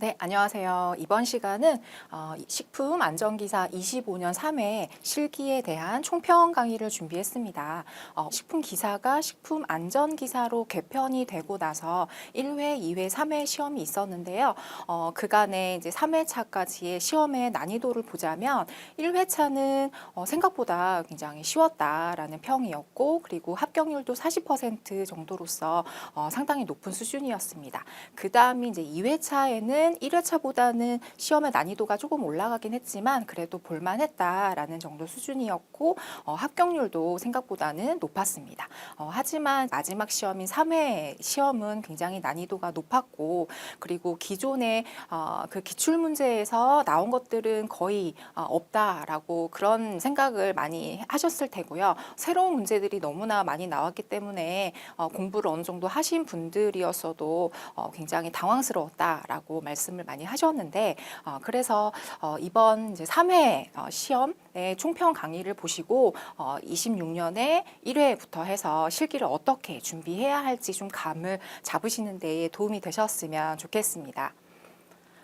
네, 안녕하세요. 이번 시간은 어, 식품 안전기사 25년 3회 실기에 대한 총평 강의를 준비했습니다. 어, 식품 기사가 식품 안전기사로 개편이 되고 나서 1회, 2회, 3회 시험이 있었는데요. 어, 그간에 이제 3회차까지의 시험의 난이도를 보자면 1회차는 어, 생각보다 굉장히 쉬웠다라는 평이었고 그리고 합격률도 40% 정도로서 어, 상당히 높은 수준이었습니다. 그 다음이 이제 2회차에는 1회차보다는 시험의 난이도가 조금 올라가긴 했지만 그래도 볼만했다라는 정도 수준이었고 어, 합격률도 생각보다는 높았습니다. 어, 하지만 마지막 시험인 3회 시험은 굉장히 난이도가 높았고 그리고 기존의 어, 그 기출 문제에서 나온 것들은 거의 어, 없다라고 그런 생각을 많이 하셨을 테고요. 새로운 문제들이 너무나 많이 나왔기 때문에 어, 공부를 어느 정도 하신 분들이었어도 어, 굉장히 당황스러웠다라고 말씀 을 많이 하셨는데 어, 그래서 어, 이번 이제 3회 어, 시험의 총평 강의를 보시고 어, 26년에 1회부터 해서 실기를 어떻게 준비해야 할지 좀 감을 잡으시는 데에 도움이 되셨으면 좋겠습니다.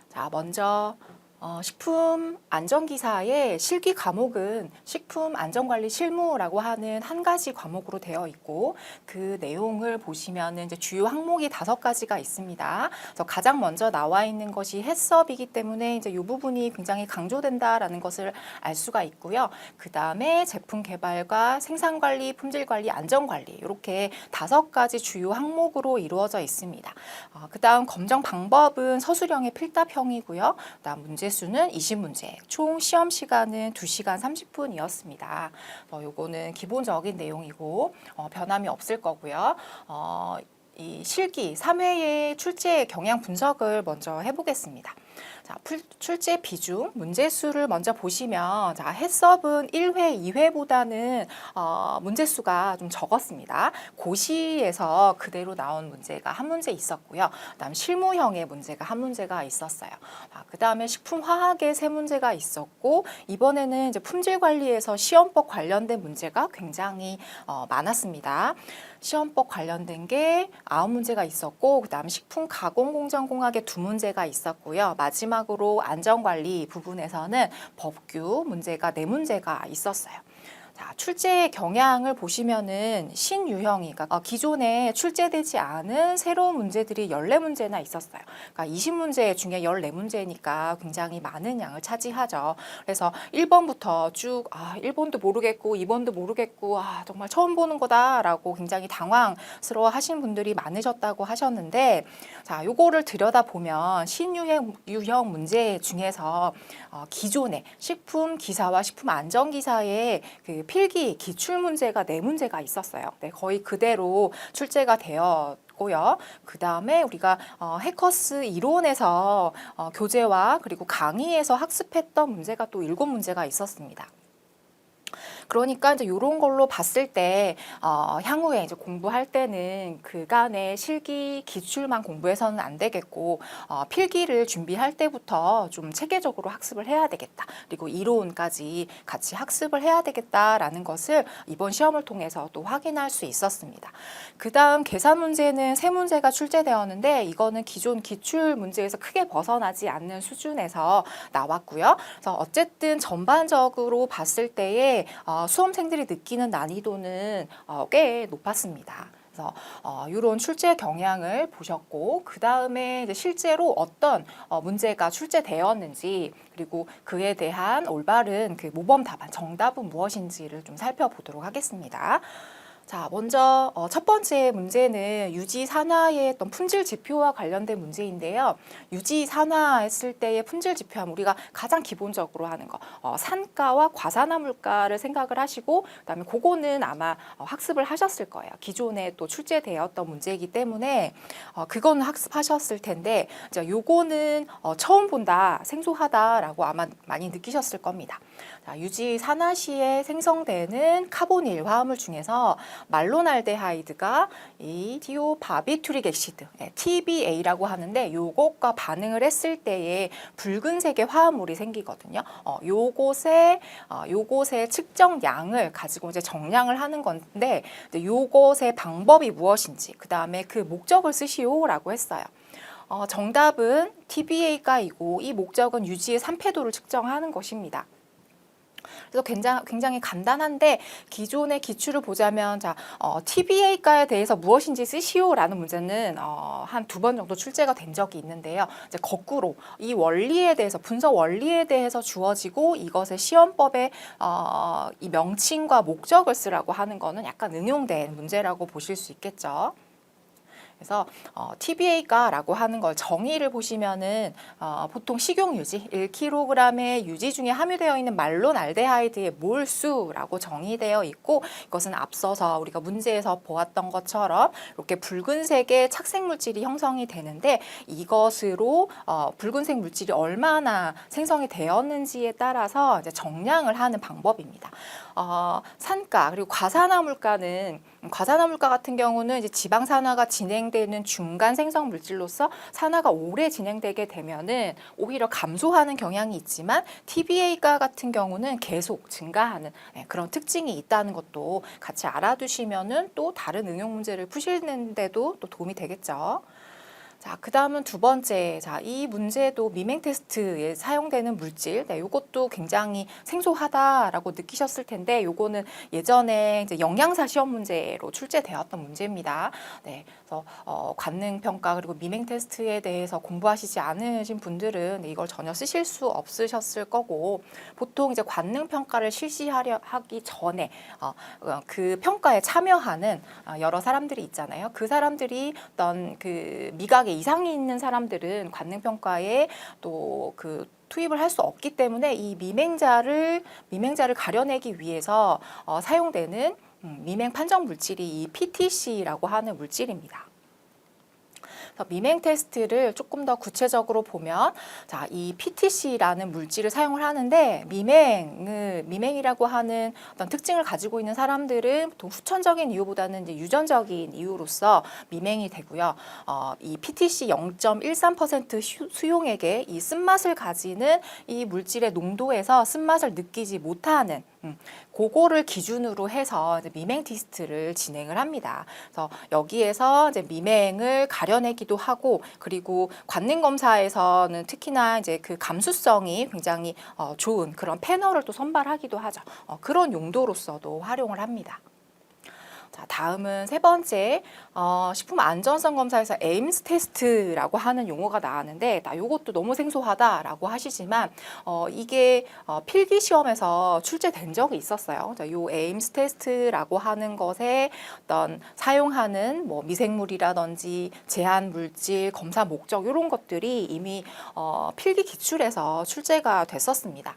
자, 먼저 어, 식품 안전기사의 실기 과목은 식품 안전관리 실무라고 하는 한 가지 과목으로 되어 있고 그 내용을 보시면 이제 주요 항목이 다섯 가지가 있습니다. 그래서 가장 먼저 나와 있는 것이 해썹이기 때문에 이제 이 부분이 굉장히 강조된다라는 것을 알 수가 있고요. 그 다음에 제품 개발과 생산관리, 품질관리, 안전관리 이렇게 다섯 가지 주요 항목으로 이루어져 있습니다. 어, 그 다음 검정 방법은 서술형의 필답형이고요. 그 다음 문제 수는 20문제, 총 시험 시간은 2시간 30분이었습니다. 어, 요거는 기본적인 내용이고 어, 변함이 없을 거고요. 어, 이 실기 3회의 출제 경향 분석을 먼저 해보겠습니다. 자, 풀- 출제 비중, 문제 수를 먼저 보시면 자, 해썹은 1회, 2회보다는 어, 문제 수가 좀 적었습니다. 고시에서 그대로 나온 문제가 한 문제 있었고요. 그다음 실무형의 문제가 한 문제가 있었어요. 아, 그다음에 식품 화학의 세 문제가 있었고 이번에는 이제 품질 관리에서 시험법 관련된 문제가 굉장히 어, 많았습니다. 시험법 관련된 게 아홉 문제가 있었고 그다음 식품 가공 공정 공학의 두 문제가 있었고요. 마지막으로 안전관리 부분에서는 법규 문제가 네 문제가 있었어요. 자, 출제 경향을 보시면은 신유형이, 그러니까 어, 기존에 출제되지 않은 새로운 문제들이 14문제나 있었어요. 그러니까 20문제 중에 14문제니까 굉장히 많은 양을 차지하죠. 그래서 1번부터 쭉, 아, 1번도 모르겠고, 2번도 모르겠고, 아, 정말 처음 보는 거다라고 굉장히 당황스러워 하신 분들이 많으셨다고 하셨는데, 자, 요거를 들여다보면 신유형 유형 문제 중에서 어, 기존의 식품 기사와 식품 안전 기사의 그 필기 기출 문제가 네 문제가 있었어요. 네, 거의 그대로 출제가 되어 고요. 그 다음에 우리가 어, 해커스 이론에서 어, 교재와 그리고 강의에서 학습했던 문제가 또 일곱 문제가 있었습니다. 그러니까 이제 이런 걸로 봤을 때 어, 향후에 이제 공부할 때는 그간의 실기 기출만 공부해서는 안 되겠고 어, 필기를 준비할 때부터 좀 체계적으로 학습을 해야 되겠다. 그리고 이론까지 같이 학습을 해야 되겠다라는 것을 이번 시험을 통해서 또 확인할 수 있었습니다. 그 다음 계산 문제는 세 문제가 출제되었는데 이거는 기존 기출 문제에서 크게 벗어나지 않는 수준에서 나왔고요. 그래서 어쨌든 전반적으로 봤을 때에 어, 수험생들이 느끼는 난이도는 어, 꽤 높았습니다. 그래서 어, 이런 출제 경향을 보셨고 그 다음에 실제로 어떤 어, 문제가 출제되었는지 그리고 그에 대한 올바른 그 모범 답안 정답은 무엇인지를 좀 살펴보도록 하겠습니다. 자, 먼저 어, 첫 번째 문제는 유지 산화의 어떤 품질 지표와 관련된 문제인데요. 유지 산화했을 때의 품질 지표하면 우리가 가장 기본적으로 하는 거 어, 산가와 과산화 물가를 생각을 하시고 그다음에 그거는 아마 어, 학습을 하셨을 거예요. 기존에 또 출제되었던 문제이기 때문에 어, 그거는 학습하셨을 텐데 이제 요거는 어, 처음 본다, 생소하다라고 아마 많이 느끼셨을 겁니다. 자, 유지 산화 시에 생성되는 카보닐 화합물 중에서 말로날데하이드가 이 티오바비투릭 액시드, 예, TBA라고 하는데 요것과 반응을 했을 때에 붉은색의 화합물이 생기거든요. 어, 요것의 어, 요것의 측정 양을 가지고 이제 정량을 하는 건데 요것의 방법이 무엇인지 그 다음에 그 목적을 쓰시오라고 했어요. 어, 정답은 TBA가이고 이 목적은 유지의 산패도를 측정하는 것입니다. 그래서 굉장히, 굉장히 간단한데 기존의 기출을 보자면 자 어, TBA가에 대해서 무엇인지 쓰시오라는 문제는 어, 한 두 번 정도 출제가 된 적이 있는데요. 이제 거꾸로 이 원리에 대해서 분석 원리에 대해서 주어지고 이것의 시험법에 어, 이 명칭과 목적을 쓰라고 하는 거는 약간 응용된 문제라고 보실 수 있겠죠. 그래서 어, TBA가라고 하는 걸 정의를 보시면은 어, 보통 식용 유지 1kg의 유지 중에 함유되어 있는 말론 알데하이드의 몰수라고 정의되어 있고 이것은 앞서서 우리가 문제에서 보았던 것처럼 이렇게 붉은색의 착색 물질이 형성이 되는데 이것으로 어, 붉은색 물질이 얼마나 생성이 되었는지에 따라서 이제 정량을 하는 방법입니다. 어, 산가 그리고 과산화물가는 과산화물가 같은 경우는 이제 지방 산화가 진행되는 중간 생성 물질로서 산화가 오래 진행되게 되면은 오히려 감소하는 경향이 있지만 TBA가 같은 경우는 계속 증가하는 네, 그런 특징이 있다는 것도 같이 알아두시면은 또 다른 응용 문제를 푸시는데도 또 도움이 되겠죠. 자, 그 다음은 두 번째. 자, 이 문제도 미맹 테스트에 사용되는 물질. 네, 요것도 굉장히 생소하다라고 느끼셨을 텐데, 요거는 예전에 이제 영양사 시험 문제로 출제되었던 문제입니다. 네, 그래서 어, 관능 평가 그리고 미맹 테스트에 대해서 공부하시지 않으신 분들은 네, 이걸 전혀 쓰실 수 없으셨을 거고, 보통 이제 관능 평가를 실시하려 하기 전에 어, 어, 그 평가에 참여하는 어, 여러 사람들이 있잖아요. 그 사람들이 어떤 그 미각에 이상이 있는 사람들은 관능 평가에 또그 투입을 할 수 없기 때문에 이 미맹자를 미맹자를 가려내기 위해서 어, 사용되는 음, 미맹 판정 물질이 이 PTC라고 하는 물질입니다. 미맹 테스트를 조금 더 구체적으로 보면 자, 이 PTC라는 물질을 사용을 하는데 미맹을 미맹이라고 하는 어떤 특징을 가지고 있는 사람들은 보통 후천적인 이유보다는 이제 유전적인 이유로서 미맹이 되고요. 어, 이 PTC 0.13% 수- 수용액의 이 쓴맛을 가지는 이 물질의 농도에서 쓴맛을 느끼지 못하는 음, 그거를 기준으로 해서 미맹 테스트를 진행을 합니다. 그래서 여기에서 이제 미맹을 가려내기도 하고 그리고 관능 검사에서는 특히나 이제 그 감수성이 굉장히 어, 좋은 그런 패널을 또 선발하기도 하죠. 어, 그런 용도로서도 활용을 합니다. 자, 다음은 세 번째 어, 식품 안전성 검사에서 에임스 테스트라고 하는 용어가 나왔는데 나 요것도 너무 생소하다라고 하시지만 어, 이게 어, 필기 시험에서 출제된 적이 있었어요. 자, 요 에임스 테스트라고 하는 것에 어떤 사용하는 뭐 미생물이라든지 제한 물질 검사 목적 이런 것들이 이미 어, 필기 기출에서 출제가 됐었습니다.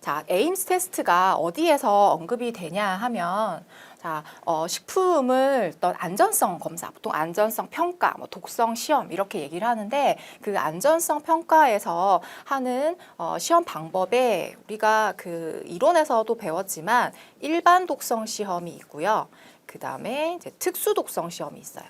자, 에임스 테스트가 어디에서 언급이 되냐 하면 자, 어, 식품을 어떤 안전성 검사, 보통 안전성 평가, 뭐 독성 시험 이렇게 얘기를 하는데 그 안전성 평가에서 하는 어, 시험 방법에 우리가 그 이론에서도 배웠지만 일반 독성 시험이 있고요. 그 다음에 이제 특수 독성 시험이 있어요.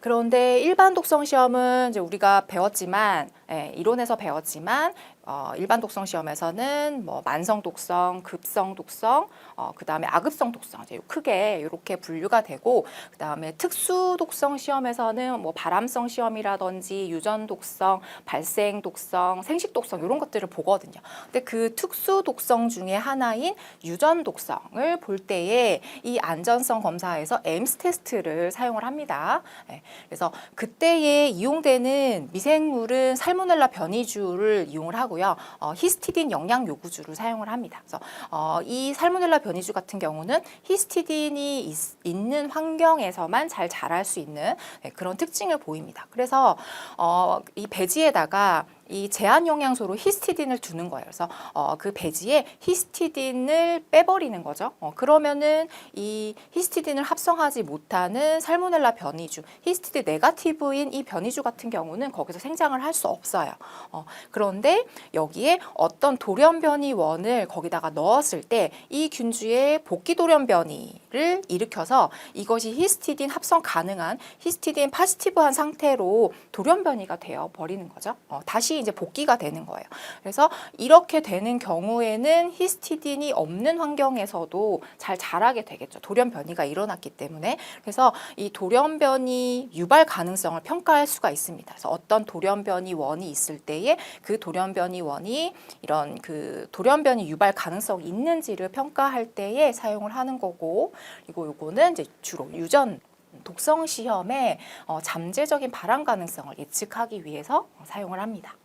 그런데 일반 독성 시험은 이제 우리가 배웠지만 예, 이론에서 배웠지만 어, 일반 독성 시험에서는 뭐 만성 독성, 급성 독성, 어, 그 다음에 아급성 독성 이제 크게 이렇게 분류가 되고 그 다음에 특수 독성 시험에서는 뭐 바람성 시험이라든지 유전 독성, 발생 독성, 생식 독성 이런 것들을 보거든요. 근데 그 특수 독성 중에 하나인 유전 독성을 볼 때에 이 안전성 검사에서 에임스 테스트를 사용을 합니다. 예, 그래서 그때에 이용되는 미생물은 살모넬라 변이주를 이용을 하고요. 어, 히스티딘 영양 요구주를 사용을 합니다. 그래서 어, 이 살모넬라 변이주 같은 경우는 히스티딘이 있, 는 환경에서만 잘 자랄 수 있는 네, 그런 특징을 보입니다. 그래서 어, 이 배지에다가 이 제한 영양소로 히스티딘을 두는 거예요. 그래서 어, 그 배지에 히스티딘을 빼버리는 거죠. 어, 그러면은 이 히스티딘을 합성하지 못하는 살모넬라 변이주, 히스티딘 네가티브인 이 변이주 같은 경우는 거기서 생장을 할 수 없어요. 어, 그런데 여기에 어떤 돌연 변이원을 거기다가 넣었을 때 이 균주의 복귀 돌연 변이를 일으켜서 이것이 히스티딘 합성 가능한 히스티딘 파지티브한 상태로 돌연 변이가 되어 버리는 거죠. 어, 다시 이제 복귀가 되는 거예요. 그래서 이렇게 되는 경우에는 히스티딘이 없는 환경에서도 잘 자라게 되겠죠. 돌연 변이가 일어났기 때문에 그래서 이 돌연 변이 유발 가능성을 평가할 수가 있습니다. 그래서 어떤 돌연 변이 원이 있을 때에 그 돌연 변이 원이 이런 그 돌연 변이 유발 가능성이 있는지를 평가할 때에 사용을 하는 거고 그리고 요거는 이제 주로 유전 독성 시험에 어, 잠재적인 발암 가능성을 예측하기 위해서 어, 사용을 합니다.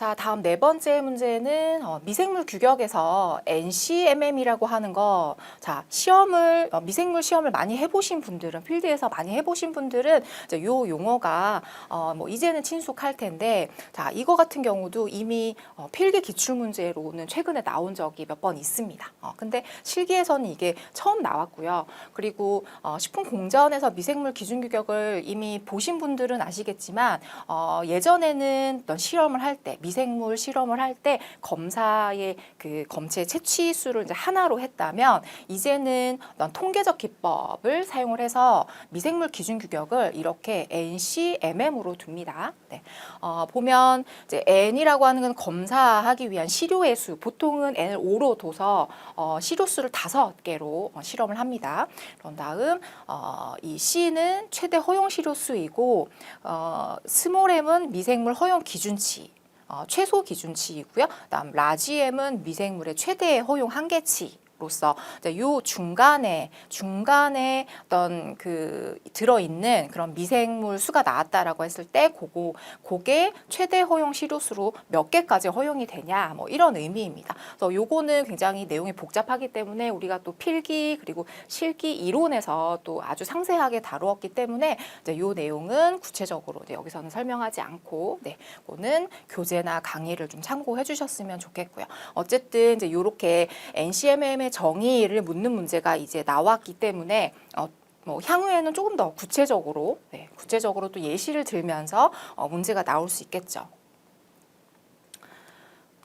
자, 다음 네 번째 문제는 어, 미생물 규격에서 NCMM이라고 하는 거, 자 시험을 어, 미생물 시험을 많이 해보신 분들은 필드에서 많이 해보신 분들은 이제 요 용어가 어, 뭐 이제는 친숙할 텐데, 자 이거 같은 경우도 이미 어, 필기 기출 문제로는 최근에 나온 적이 몇 번 있습니다. 어, 근데 실기에서는 이게 처음 나왔고요. 그리고 어, 식품 공전에서 미생물 기준 규격을 이미 보신 분들은 아시겠지만 어, 예전에는 어떤 실험을 할때 미생물 실험을 할 때 검사의 그 검체 채취 수를 이제 하나로 했다면 이제는 어떤 통계적 기법을 사용을 해서 미생물 기준 규격을 이렇게 NCMM으로 둡니다. 네. 어, 보면 이제 N이라고 하는 건 검사하기 위한 시료의 수, 보통은 N을 5로 둬서 어, 시료 수를 다섯 개로 어, 실험을 합니다. 그런 다음 어, 이 C는 최대 허용 시료 수이고 어, 스몰 M은 미생물 허용 기준치. 어, 최소 기준치이고요. 그다음 라지 M은 미생물의 최대 허용 한계치. 로서 이제 요 중간에 중간에 어떤 그 들어 있는 그런 미생물 수가 나왔다라고 했을 때 그거 그게 최대 허용 시료수로 몇 개까지 허용이 되냐 뭐 이런 의미입니다. 그래서 요거는 굉장히 내용이 복잡하기 때문에 우리가 또 필기 그리고 실기 이론에서 또 아주 상세하게 다루었기 때문에 이제 요 내용은 구체적으로 이제 여기서는 설명하지 않고 네, 그거는 교재나 강의를 좀 참고해 주셨으면 좋겠고요. 어쨌든 이제 요렇게 NCMM의 정의를 묻는 문제가 이제 나왔기 때문에 어, 뭐 향후에는 조금 더 구체적으로 네, 구체적으로 또 예시를 들면서 어, 문제가 나올 수 있겠죠.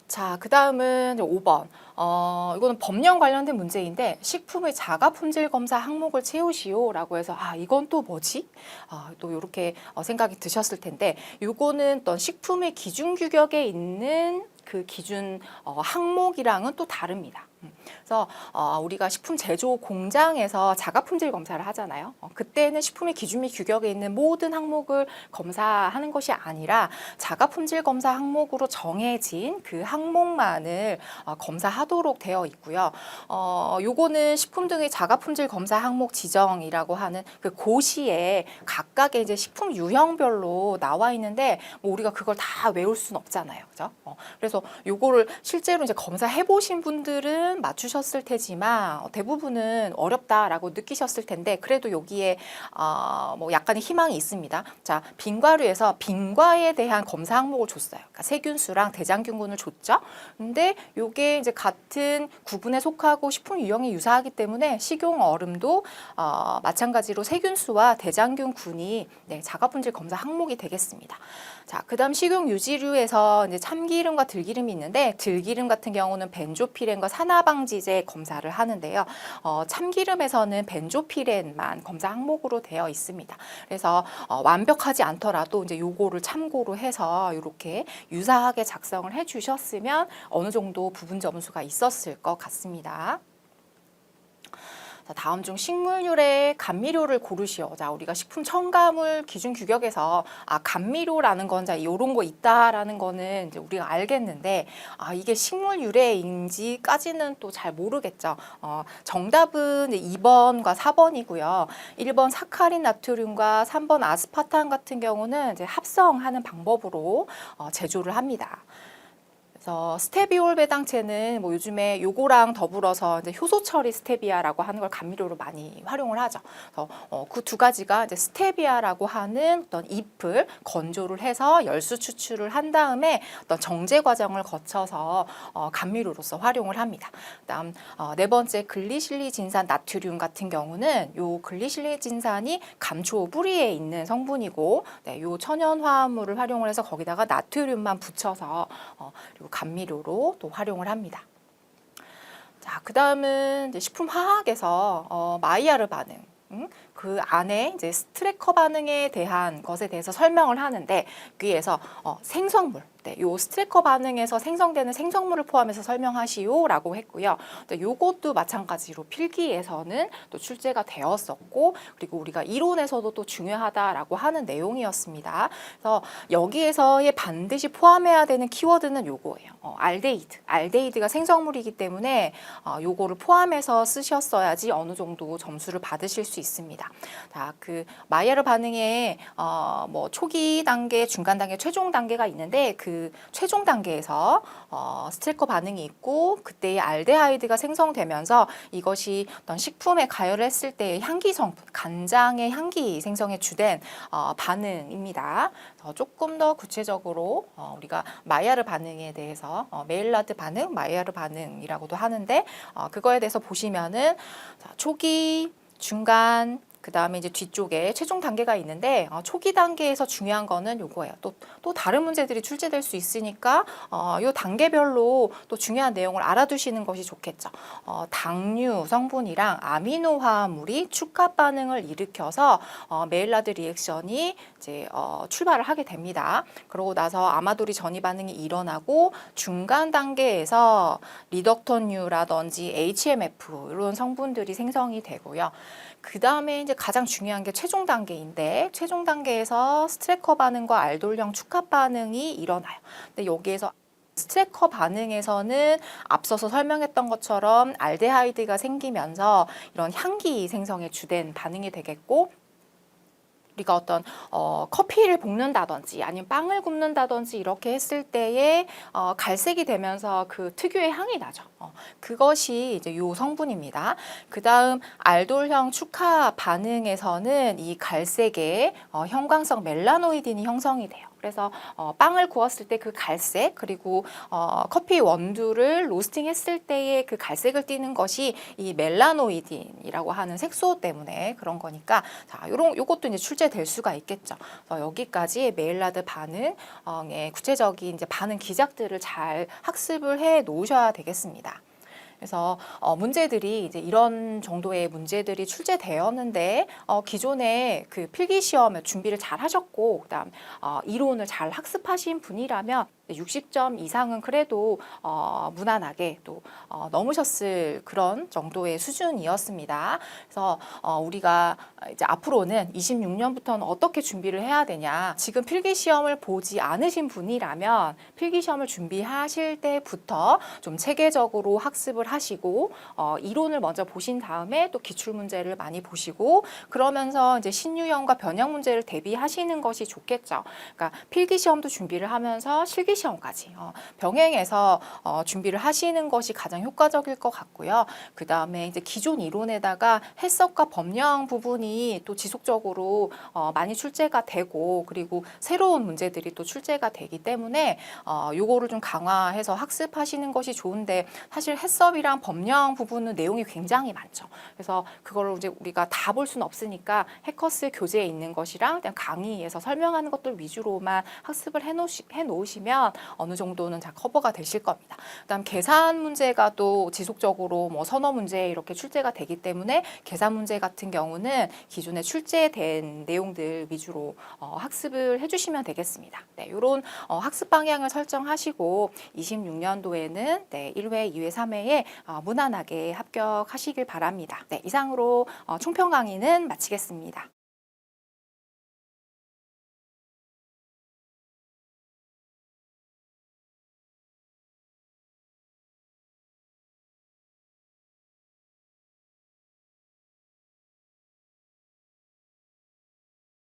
자, 그 다음은 5번. 어, 이거는 법령 관련된 문제인데, 식품의 자가 품질 검사 항목을 채우시오 라고 해서, 아, 이건 또 뭐지? 아, 또 이렇게 어, 생각이 드셨을 텐데, 요거는 어떤 식품의 기준 규격에 있는 그 기준 어, 항목이랑은 또 다릅니다. 음. 그래서 어, 우리가 식품 제조 공장에서 자가 품질 검사를 하잖아요. 어, 그때는 식품의 기준 및 규격에 있는 모든 항목을 검사하는 것이 아니라 자가 품질 검사 항목으로 정해진 그 항목만을 어, 검사하도록 되어 있고요. 어, 요거는 식품 등의 자가 품질 검사 항목 지정이라고 하는 그 고시에 각각의 이제 식품 유형별로 나와 있는데 뭐 우리가 그걸 다 외울 수는 없잖아요. 그죠? 어, 그래서 요거를 실제로 이제 검사해 보신 분들은 맞추셨을 테지만 어, 대부분은 어렵다라고 느끼셨을 텐데 그래도 여기에 어, 뭐 약간의 희망이 있습니다. 자, 빈과류에서 빈과에 대한 검사 항목을 줬어요. 그러니까 세균수랑 대장균군을 줬죠. 근데 요게 이제 같은 구분에 속하고 식품 유형이 유사하기 때문에 식용 얼음도 어, 마찬가지로 세균수와 대장균군이 네, 자가분질 검사 항목이 되겠습니다. 자, 그다음 식용 유지류에서 이제 참기름과 들기름이 있는데 들기름 같은 경우는 벤조피렌과 산화방지제 검사를 하는데요. 어, 참기름에서는 벤조피렌만 검사 항목으로 되어 있습니다. 그래서 어, 완벽하지 않더라도 이제 요거를 참고로 해서 이렇게 유사하게 작성을 해 주셨으면 어느 정도 부분 점수가 있었을 것 같습니다. 자, 다음 중 식물 유래 감미료를 고르시오. 자, 우리가 식품 첨가물 기준 규격에서 아, 감미료라는 건 자, 요런 거 있다라는 거는 이제 우리가 알겠는데 아, 이게 식물 유래인지까지는 또 잘 모르겠죠. 어, 정답은 이제 2번과 4번이고요. 1번 사카린 나트륨과 3번 아스파탄 같은 경우는 이제 합성하는 방법으로 어, 제조를 합니다. 그래서 스테비올 배당체는 뭐 요즘에 요거랑 더불어서 이제 효소 처리 스테비아라고 하는 걸 감미료로 많이 활용을 하죠. 그래서 어, 그 두 가지가 이제 스테비아라고 하는 어떤 잎을 건조를 해서 열수 추출을 한 다음에 어떤 정제 과정을 거쳐서 어, 감미료로서 활용을 합니다. 그다음 어, 네 번째 글리실리 진산 나트륨 같은 경우는 요 글리실리 진산이 감초 뿌리에 있는 성분이고 네, 요 천연 화합물을 활용을 해서 거기다가 나트륨만 붙여서 어, 그리고 감미료로 또 활용을 합니다. 자, 그 다음은 식품 화학에서 어, 마이야르 반응. 음? 그 안에 이제 스트레커 반응에 대한 것에 대해서 설명을 하는데 여기에서 어, 생성물 네, 요 스트레커 반응에서 생성되는 생성물을 포함해서 설명하시오라고 했고요. 또 요것도 마찬가지로 필기에서는 또 출제가 되었었고 그리고 우리가 이론에서도 또 중요하다라고 하는 내용이었습니다. 그래서 여기에서의 반드시 포함해야 되는 키워드는 요거예요. 어, 알데히드. 알데히드가 생성물이기 때문에 어, 요거를 포함해서 쓰셨어야지 어느 정도 점수를 받으실 수 있습니다. 자, 그 마이야르 반응의 어, 뭐 초기 단계, 중간 단계, 최종 단계가 있는데 그 최종 단계에서 어, 스트레커 반응이 있고 그때의 알데하이드가 생성되면서 이것이 어떤 식품에 가열을 했을 때의 향기 성분, 간장의 향기 생성에 주된 어, 반응입니다. 어, 조금 더 구체적으로 어, 우리가 마이야르 반응에 대해서 어, 메일라드 반응, 마이야르 반응이라고도 하는데 어, 그거에 대해서 보시면은 자, 초기, 중간, 그 다음에 이제 뒤쪽에 최종 단계가 있는데 어, 초기 단계에서 중요한 거는 요거예요. 또, 또 다른 문제들이 출제될 수 있으니까 어, 요 단계별로 또 중요한 내용을 알아두시는 것이 좋겠죠. 어, 당류 성분이랑 아미노 화합물이 축합 반응을 일으켜서 어, 메일라드 리액션이 이제 어, 출발을 하게 됩니다. 그러고 나서 아마도리 전이 반응이 일어나고 중간 단계에서 리덕턴류라든지 HMF 이런 성분들이 생성이 되고요. 그 다음에 이제 가장 중요한 게 최종 단계인데 최종 단계에서 스트레커 반응과 알돌형 축합 반응이 일어나요. 근데 여기에서 스트레커 반응에서는 앞서서 설명했던 것처럼 알데하이드가 생기면서 이런 향기 생성에 주된 반응이 되겠고 우리가 어떤 어, 커피를 볶는다든지 아니면 빵을 굽는다든지 이렇게 했을 때에 어, 갈색이 되면서 그 특유의 향이 나죠. 어, 그것이 이제 요 성분입니다. 그 다음 알돌형 축하 반응에서는 이 갈색의 어, 형광성 멜라노이딘이 형성이 돼요. 그래서 어, 빵을 구웠을 때 그 갈색 그리고 어, 커피 원두를 로스팅했을 때의 그 갈색을 띠는 것이 이 멜라노이딘이라고 하는 색소 때문에 그런 거니까 자 요런 요것도 이제 출제될 수가 있겠죠. 그래서 여기까지 메일라드 반응의 구체적인 이제 반응 기작들을 잘 학습을 해 놓으셔야 되겠습니다. 그래서 어, 문제들이 이제 이런 정도의 문제들이 출제되었는데 어, 기존에 그 필기 시험에 준비를 잘 하셨고 그다음 어, 이론을 잘 학습하신 분이라면 60점 이상은 그래도 어, 무난하게 또 어, 넘으셨을 그런 정도의 수준이었습니다. 그래서 어, 우리가 이제 앞으로는 26년부터는 어떻게 준비를 해야 되냐. 지금 필기 시험을 보지 않으신 분이라면 필기 시험을 준비하실 때부터 좀 체계적으로 학습을 하시고 어, 이론을 먼저 보신 다음에 또 기출 문제를 많이 보시고 그러면서 이제 신유형과 변형 문제를 대비하시는 것이 좋겠죠. 그러니까 필기 시험도 준비를 하면서 실기 시험까지 어, 병행해서 어, 준비를 하시는 것이 가장 효과적일 것 같고요. 그 다음에 이제 기존 이론에다가 해석과 법령 부분이 또 지속적으로 어, 많이 출제가 되고 그리고 새로운 문제들이 또 출제가 되기 때문에 어, 요거를 좀 강화해서 학습하시는 것이 좋은데 사실 해석이랑 법령 부분은 내용이 굉장히 많죠. 그래서 그거를 이제 우리가 다 볼 수는 없으니까 해커스 교재에 있는 것이랑 그냥 강의에서 설명하는 것들 위주로만 학습을 해놓으시, 해놓으 시면 어느 정도는 다 커버가 되실 겁니다. 그다음 계산 문제가 또 지속적으로 뭐 선어 문제 이렇게 출제가 되기 때문에 계산 문제 같은 경우는 기존에 출제된 내용들 위주로 어, 학습을 해주시면 되겠습니다. 네, 이런 어, 학습 방향을 설정하시고 26년도에는 네, 1회, 2회, 3회에 어, 무난하게 합격하시길 바랍니다. 네, 이상으로 어, 총평 강의는 마치겠습니다.